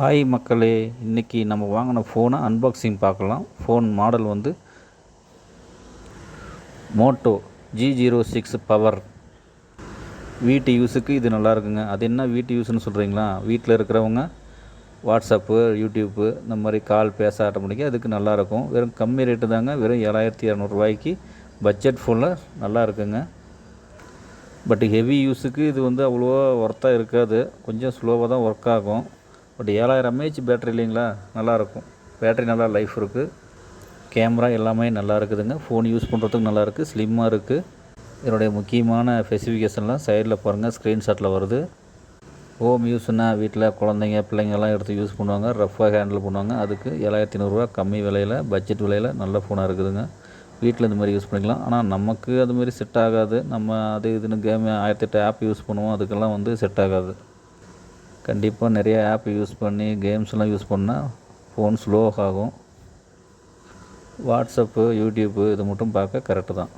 Hi மக்களே. இன்றைக்கி நம்ம வாங்கின ஃபோனை அன்பாக்சிங் பார்க்கலாம். ஃபோன் மாடல் வந்து Moto G zero six power வீட்டு யூஸுக்கு இது நல்லா இருக்குங்க. அது என்ன வீட்டு யூஸ்னு சொல்கிறீங்களா வீட்டில் இருக்கிறவங்க வாட்ஸ்அப்பு யூடியூப்பு இந்த மாதிரி கால் பேச ஆட்டோமேட்டிக்காக அதுக்கு நல்லாயிருக்கும் வெறும் கம்மி ரேட்டு தாங்க. வெறும் ஏழாயிரத்தி இரநூறுவாய்க்கு பட்ஜெட் ஃபோனில் நல்லா இருக்குங்க. பட் ஹெவி யூஸுக்கு இது வந்து அவ்வளோவா ஒர்த்தாக இருக்காது. கொஞ்சம் ஸ்லோவாக தான் ஒர்க் ஆகும். பட் ஏழாயிரம் எம்ஏஹெச் பேட்ரி இல்லைங்களா? நல்லாயிருக்கும். பேட்ரி நல்லா லைஃப் இருக்குது கேமரா எல்லாமே நல்லா இருக்குதுங்க. ஃபோன் யூஸ் பண்ணுறதுக்கு நல்லா இருக்குது ஸ்லிம்மாக இருக்குது இதனுடைய முக்கியமான ஸ்பெசிஃபிகேஷன்லாம் சைடில் பாருங்கள் ஸ்க்ரீன்ஷாட்டில் வருது. ஹோம் யூஸ்னால் வீட்டில் குழந்தைங்க பிள்ளைங்கெல்லாம் எடுத்து யூஸ் பண்ணுவாங்க. ரஃப்பாக ஹேண்டில் பண்ணுவாங்க. அதுக்கு ஏழாயிரத்தி நூறுரூவா கம்மி விலையில் பட்ஜெட் விலையில் நல்ல ஃபோனாக இருக்குதுங்க. வீட்டில் இந்த மாதிரி யூஸ் பண்ணிக்கலாம். ஆனால் நமக்கு அது மாதிரி செட் ஆகாது. நம்ம அது இதுன்னு கேம் ஆயிரத்தெட்டு ஆப் யூஸ் பண்ணுவோம். அதுக்கெல்லாம் வந்து செட் ஆகாது. கண்டிப்பாக நிறைய ஆப் யூஸ் பண்ணி கேம்ஸ்லாம் யூஸ் பண்ணால் ஃபோன் ஸ்லோ ஆகும். வாட்ஸ்அப்பு யூடியூப்பு இது மட்டும் பார்க்க கரெக்டு தான்.